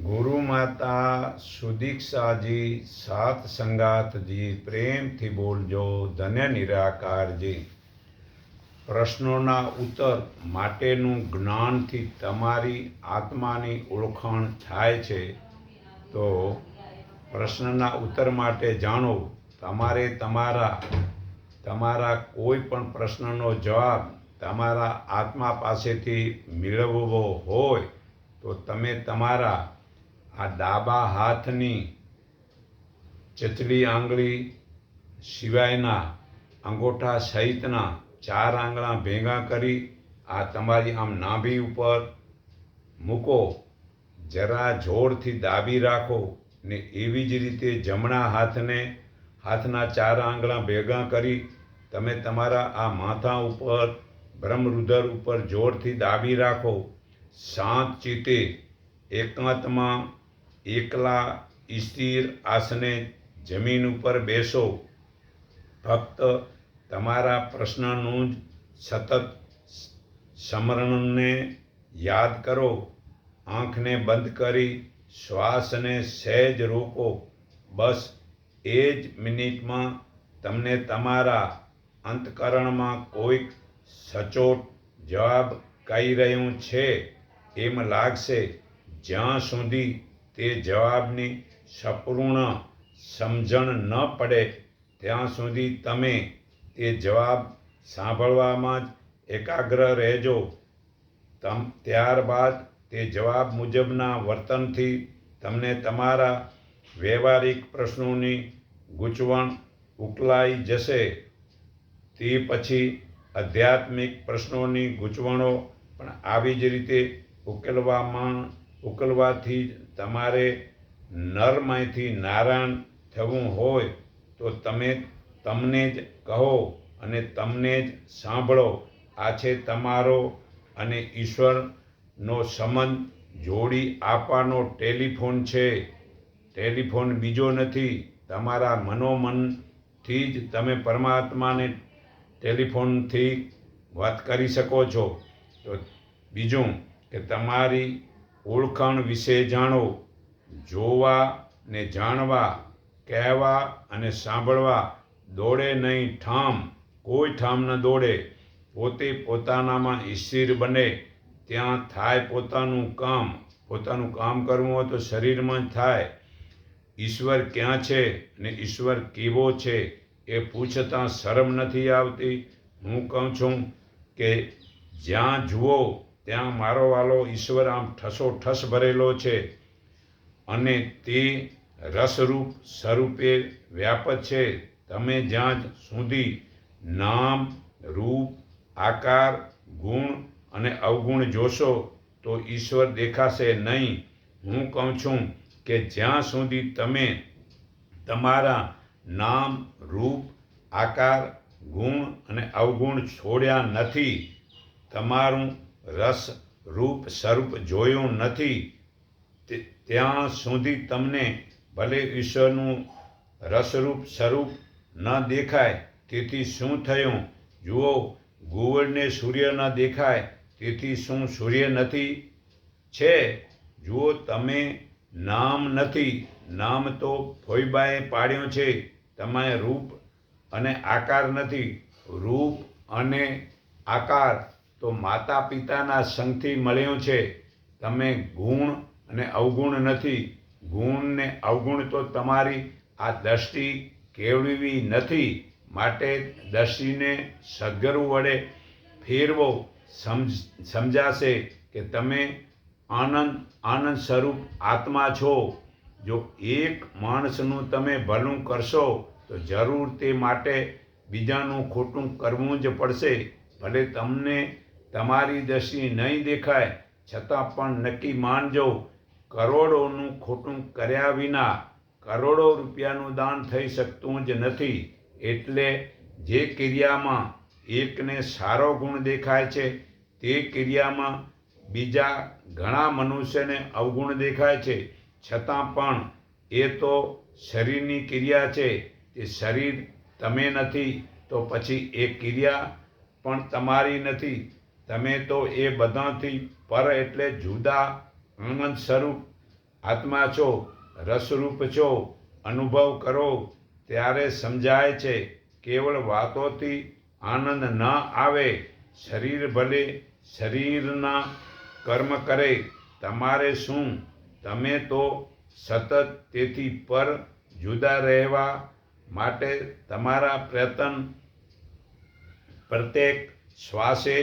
ગુરુ માતા સુદીક્ષાજી સાત સંગાતજી પ્રેમથી બોલજો, ધન્ય નિરાકારજી. પ્રશ્નોના ઉત્તર માટેનું જ્ઞાનથી તમારી આત્માની ઓળખાણ થાય છે. તો પ્રશ્નના ઉત્તર માટે જાણો, તમારે તમારા તમારા કોઈ પણ પ્રશ્નનો જવાબ તમારા આત્મા પાસેથી મેળવવો હોય, તો તમે તમારા આ ડાબા હાથની ચચલી આંગળી સિવાયના અંગોઠા સહિતના ચાર આંગળા ભેગા કરી આ તમારી આમ નાભી ઉપર મૂકો, જરા જોરથી દાબી રાખો ને એવી જ રીતે જમણા હાથને, હાથના ચાર આંગળા ભેગા કરી તમે તમારા આ માથા ઉપર, બ્રહ્મરુદર ઉપર જોરથી દાબી રાખો. શાંત ચિત્તે એકાંતમાં એકલા સ્થિર આસને જમીન ઉપર બેસો. ફક્ત તમારા પ્રશ્નનું જ સતત સ્મરણને યાદ કરો. આંખને બંધ કરી શ્વાસને સહેજ રોકો. બસ એ જ મિનિટમાં તમને તમારા અંતકરણમાં કોઈક સચોટ જવાબ કહી રહ્યું છે. એમ લાગશે જ્યાં સુધી તે જવાબની સંપૂર્ણ સમજણ ન પડે, ત્યાં સુધી તમે તે જવાબ સાંભળવામાં જ એકાગ્ર રહેજો. તમ, ત્યારબાદ તે જવાબ મુજબના વર્તનથી તમને તમારા વ્યવહારિક પ્રશ્નોની ગૂંચવણ ઉકલાઈ જશે. તે પછી આધ્યાત્મિક પ્રશ્નોની ગૂંચવણો પણ આવી જ રીતે ઉકેલવામાં ઉકેલવાથી તમારે નરમાંથી નારાયણ થવું હોય તો તમે તમને જ કહો અને તમને જ સાંભળો. આ છે તમારો અને ઈશ્વરનો સંબંધ. જોડી આપવાનો ટેલિફોન છે. ટેલિફોન બીજો નથી. તમારા મનોમનથી જ તમે પરમાત્માને ટેલિફોનથી વાત કરી શકો છો. તો બીજું કે તમારી ઓળખાણ વિશે જાણો, જોવા ને જાણવા, કહેવા અને સાંભળવા દોડે નહીં ઠામ, કોઈ ઠામ ન દોડે. પોતે પોતાનામાં સ્થિર બને, ત્યાં થાય પોતાનું કામ. પોતાનું કામ કરવું હોય તો શરીરમાં જ થાય. ઈશ્વર ક્યાં છે ને ઈશ્વર કેવો છે એ પૂછતાં શરમ નથી આવતી. હું કહું છું કે જ્યાં જુઓ ત્યાં મારો વાલો ઈશ્વર આમ ઠસો ઠસ ભરેલો છે અને તે રસરૂપ સ્વરૂપે વ્યાપક છે. તમે જ્યાં સુધી નામ, રૂપ, આકાર, ગુણ અને અવગુણ જોશો તો ઈશ્વર દેખાશે નહીં. હું કહું છું કે જ્યાં સુધી તમે તમારા નામ, રૂપ, આકાર, ગુણ અને અવગુણ છોડ્યા નથી, તમારું રસ રૂપ સ્વરૂપ જોયું નથી. ત્યાં સુધી તમને ભલે ઈશ્વરનું રસરૂપ સ્વરૂપ ન દેખાય, તેથી શું થયું? જુઓ, ગુવળને સૂર્ય ન દેખાય, તેથી શું સૂર્ય નથી? છે, જુઓ, તમે નામ નથી. નામ તો ફોઈબાએ પાડ્યો છે, તમારે રૂપ અને આકાર નથી. રૂપ અને આકાર તો માતા પિતાના સંગથી મળ્યું છે. તમે ગુણ અને અવગુણ નથી. ગુણ ને અવગુણ તો તમારી આ દ્રષ્ટિ કેળવી નથી. માટે દ્રષ્ટિને સદગુરુ વડે ફેરવો. સમજ, સમજાશે કે તમે આનંદ આનંદ સ્વરૂપ આત્મા છો. જો એક માણસનું તમે ભલું કરશો, તો જરૂર તે માટે બીજાનું ખોટું કરવું જ પડશે. ભલે તમને તમારી દશી નહીં દેખાય, છતાં પણ નક્કી માનજો, કરોડોનું ખોટું કર્યા વિના કરોડો રૂપિયાનું દાન થઈ શકતું જ નથી. એટલે જે ક્રિયામાં એકને સારો ગુણ દેખાય છે, તે ક્રિયામાં બીજા ઘણા મનુષ્યને અવગુણ દેખાય છે. છતાં પણ એ તો શરીરની ક્રિયા છે. તે શરીર તમે નથી, તો પછી એ ક્રિયા પણ તમારી નથી. તમે તો એ બધાથી પર એટલે જુદા આનંદ સ્વરૂપ આત્મા છો, રસરૂપ છો, અનુભવ કરો, ત્યારે સમજાય છે, કેવળ વાતોથી આનંદ ન આવે, શરીર ભલે શરીરના કર્મ કરે, તમારે શું? તમે તો સતત તેથી પર જુદા રહેવા માટે તમારા પ્રયત્ન પ્રત્યેક શ્વાસે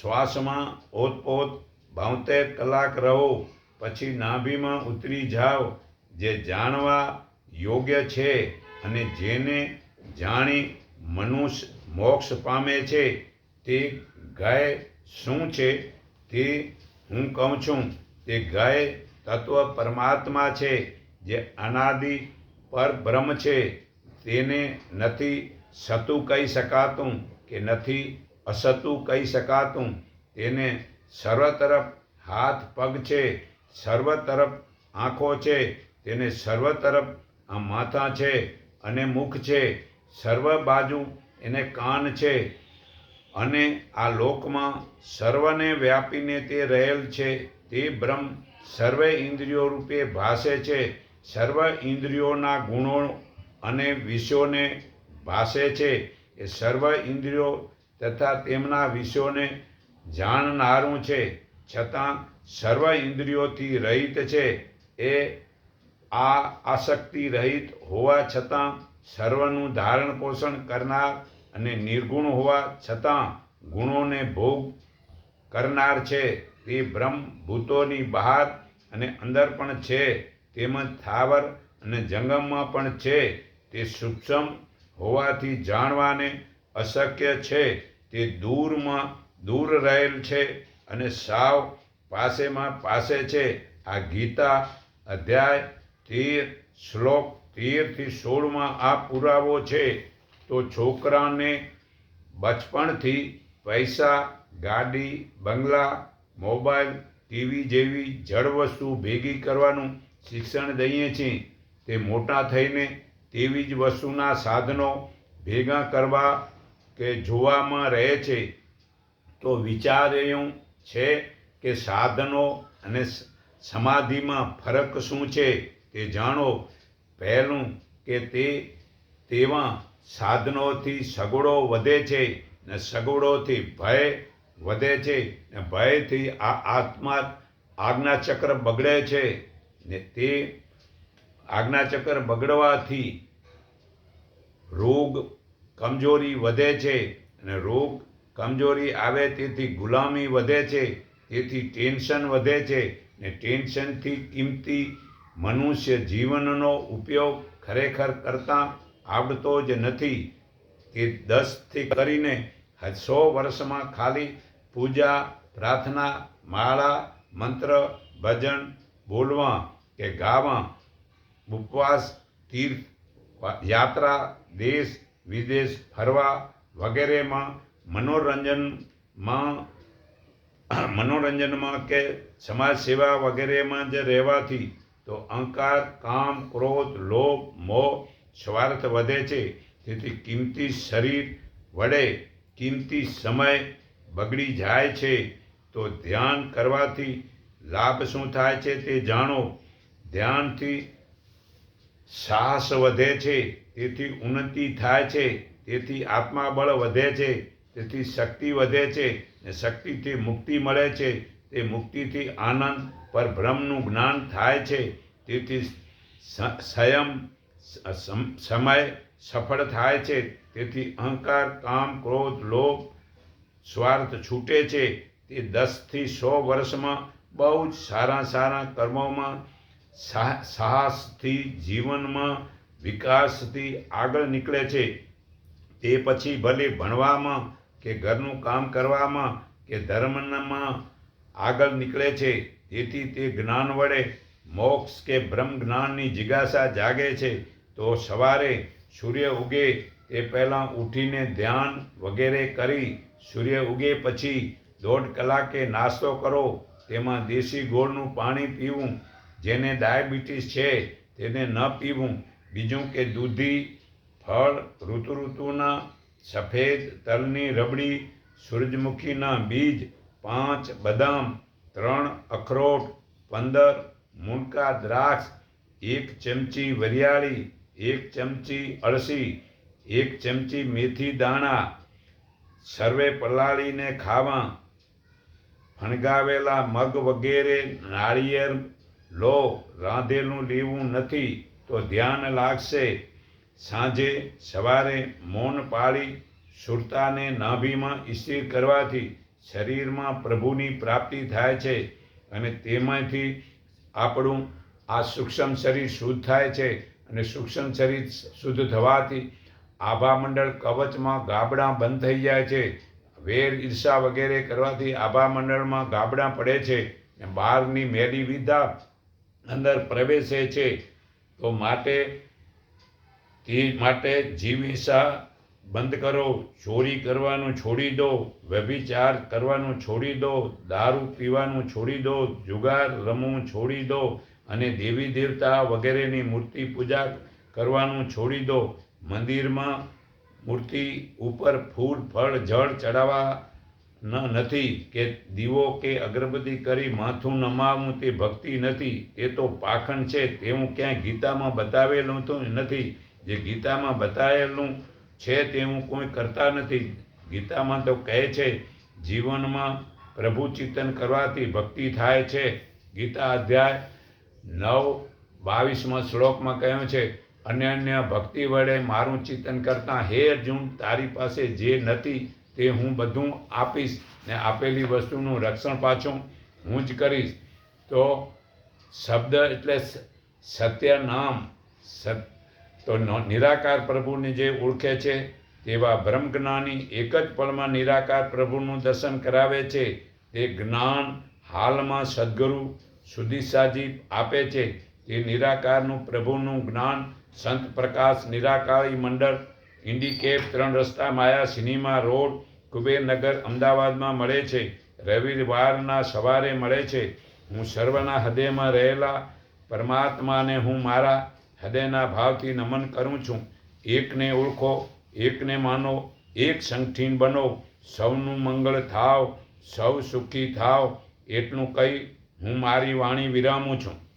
શ્વાસમાં ઓતપોત બોતેર કલાક રહો, પછી નાભીમાં ઉતરી જાઓ. જે જાણવા યોગ્ય છે અને જેને જાણી મનુષ્ય મોક્ષ પામે છે, તે ગાય શું છે તે હું કહું છું. તે ગાય તત્વ પરમાત્મા છે, જે અનાદિ પર બ્રહ્મ છે. તેને નથી સતું કહી શકાતું કે નથી અસતું કહી શકાતું. તેને સર્વ તરફ હાથ પગ છે, સર્વ તરફ આંખો છે, તેને સર્વ તરફ આ માથા છે અને મુખ છે, સર્વ બાજુ એને કાન છે. અને આ લોકમાં સર્વને વ્યાપીને તે રહેલ છે, તે બ્રહ્મ સર્વે ઇન્દ્રિયો રૂપે ભાસે છે, સર્વ ઇન્દ્રિયોના ગુણો અને વિષયોને ભાસે છે, એ સર્વ ઇન્દ્રિયો તથા તેમના વિષયોને જાણનારું છે. છતાં સર્વ ઇન્દ્રિયોથી રહિત છે. એ આ આસક્તિ રહિત હોવા છતાં સર્વનું ધારણ પોષણ કરનાર અને નિર્ગુણ હોવા છતાં ગુણોને ભોગ કરનાર છે. તે બ્રહ્મ ભૂતોની બહાર અને અંદર પણ છે. તેમજ થાવર અને જંગમમાં પણ છે. તે સૂક્ષ્મ હોવાથી જાણવાને અશક્ય છે. તે દૂરમાં, દૂર રહેલ છે અને સાવ પાસેમાં પાસે છે. આ ગીતા અધ્યાય તેર, શ્લોક તેરથી સોળમાં આ પુરાવો છે. તો છોકરાને બચપણથી પૈસા, ગાડી, બંગલા, મોબાઈલ, ટીવી જેવી જળ વસ્તુ ભેગી કરવાનું શિક્ષણ દઈએ છીએ. તે મોટા થઈને તેવી જ વસ્તુના સાધનો ભેગા કરવા કે જોવામાં રહે છે, તો વિચાર્યું છે કે સાધનો અને સમાધિમાં ફરક શું છે તે જાણો. પહેલું કે તે, તેવા સાધનોથી સગવડો વધે છે ને સગવડોથી ભય વધે છે ને ભયથી આ આત્મા આજ્ઞાચક્ર બગડે છે ને તે આજ્ઞાચક્ર બગડવાથી રોગ કમજોરી વધે છે અને રોગ કમજોરી આવે તેથી ગુલામી વધે છે, તેથી ટેન્શન વધે છે ને ટેન્શનથી કિંમતી મનુષ્ય જીવનનો ઉપયોગ ખરેખર કરતાં આવડતો જ નથી. કે દસથી કરીને સો વર્ષમાં ખાલી પૂજા, પ્રાર્થના, માળા, મંત્ર, ભજન, બોલવા કે ગાવા, ઉપવાસ, તીર્થ યાત્રા, દેશ વિદેશ ફરવા વગેરેમાં મનોરંજનમાં મનોરંજનમાં કે સમાજ સેવા વગેરેમાં જ રહેવાથી, તો અહંકાર, કામ, ક્રોધ, લોભ, મોહ, સ્વાર્થ વધે છે. તેથી કિંમતી શરીર વડે કિંમતી સમય બગડી જાય છે. તો ધ્યાન કરવાથી લાભ શું થાય છે તે જાણો. ધ્યાનથી સાહસ વધે છે. તેથી ઉન્નતિ થાય છે, તેથી આત્માબળ વધે છે, તેથી શક્તિ વધે છે ને શક્તિથી મુક્તિ મળે છે. તે મુક્તિથી આનંદ પર બ્રહ્મનું જ્ઞાન થાય છે. તેથી સંયમ સમય સફળ થાય છે. તેથી અહંકાર, કામ, ક્રોધ, લોભ, સ્વાર્થ છૂટે છે. તે દસથી સો વર્ષમાં બહુ જ સારા સારા કર્મોમાં સાહસથી જીવનમાં વિકાસથી આગળ નીકળે છે. તે પછી ભલે ભણવામાં કે ઘરનું કામ કરવામાં કે ધર્મમાં આગળ નીકળે છે તેથી તે જ્ઞાન વડે મોક્ષ કે બ્રહ્મ જ્ઞાનની જિજ્ઞાસા જાગે છે, તો સવારે સૂર્ય ઉગે તે પહેલાં ઉઠીને ધ્યાન વગેરે કરી સૂર્ય ઉગે પછી દોઢ કલાકે નાસ્તો કરો. તેમાં દેશી ગોળનું પાણી પીવું, જેને ડાયાબિટીસ છે, તેને ન પીવું બીજું કે દૂધી, ફળ ઋતુ ઋતુના સફેદ, તલની રબડી, સૂરજમુખીના બીજ, પાંચ બદામ, ત્રણ અખરોટ, પંદર મૂનકા દ્રાક્ષ, એક ચમચી વરિયાળી, એક ચમચી અળસી, એક ચમચી મેથી દાણા, સર્વે પલાળીને ખાવા, ફણગાવેલા મગ વગેરે નાળિયેર લો, રાંધેલું લેવું નથી. તો ધ્યાન લાગશે. સાંજે સવારે મૌન પાળી સુરતાને નાભીમાં સ્થિર કરવાથી શરીરમાં પ્રભુની પ્રાપ્તિ થાય છે અને તેમાંથી આપણું આ સૂક્ષ્મ શરીર શુદ્ધ થાય છે અને સૂક્ષ્મ શરીર શુદ્ધ થવાથી આભામંડળ કવચમાં ગાબડાં બંધ થઈ જાય છે. વેર ઈર્ષા વગેરે કરવાથી આભામંડળમાં ગાબડાં પડે છે બહારની મેલી વિધા અંદર પ્રવેશે છે. તો માટે તે માટે જીવિસા બંધ કરો, ચોરી કરવાનું છોડી દો, વ્યભિચાર કરવાનું છોડી દો, દારૂ પીવાનું છોડી દો, જુગાર રમવું છોડી દો અને દેવી દેવતા વગેરેની મૂર્તિ પૂજા કરવાનું છોડી દો. મંદિરમાં મૂર્તિ ઉપર ફૂલ, ફળ, જળ ચડાવવા ન નથી કે દીવો કે અગરબત્તી કરી માથું નમાવું તે ભક્તિ નથી. એ તો પાખંડ છે. તેવું ક્યાંય ગીતામાં બતાવેલું તો નથી. જે ગીતામાં બતાવેલું છે તેવું કોઈ કરતા નથી. ગીતામાં તો કહે છે, જીવનમાં પ્રભુ ચિંતન કરવાથી ભક્તિ થાય છે. ગીતા અધ્યાય નવ, બાવીસમાં શ્લોકમાં કહ્યું છે અન્ય અન્ય ભક્તિ વડે મારું ચિંતન કરતાં હે અર્જુન, તારી પાસે જે નથી તે હું બધું આપીશ ને આપેલી વસ્તુનું રક્ષણ પાછું હું જ કરીશ. તો શબ્દ એટલે સત્ય નામ. તો નિરાકાર પ્રભુને જે ઓળખે છે તેવા બ્રહ્મજ્ઞાની એક જ પળમાં નિરાકાર પ્રભુનું દર્શન કરાવે છે. તે જ્ઞાન હાલમાં સદગુરુ સુદીસાજી આપે છે. તે નિરાકારનું પ્રભુનું જ્ઞાન સંત પ્રકાશ નિરાકારી મંડળ ઇન્ડિકેપ ત્રણ રસ્તા માયા સિનેમા રોડ કુબેરનગર અમદાવાદમાં મળે છે. રવિવારના સવારે મળે છે. હું સર્વના હૃદયમાં રહેલા પરમાત્માને હું મારા હૃદયના ભાવથી નમન કરું છું. એકને ઓળખો, એકને માનો, એક સંગઠીન બનો. સૌનું મંગળ થાવ, સૌ સુખી થાવ. એટલું કહી હું મારી વાણી વિરામું છું.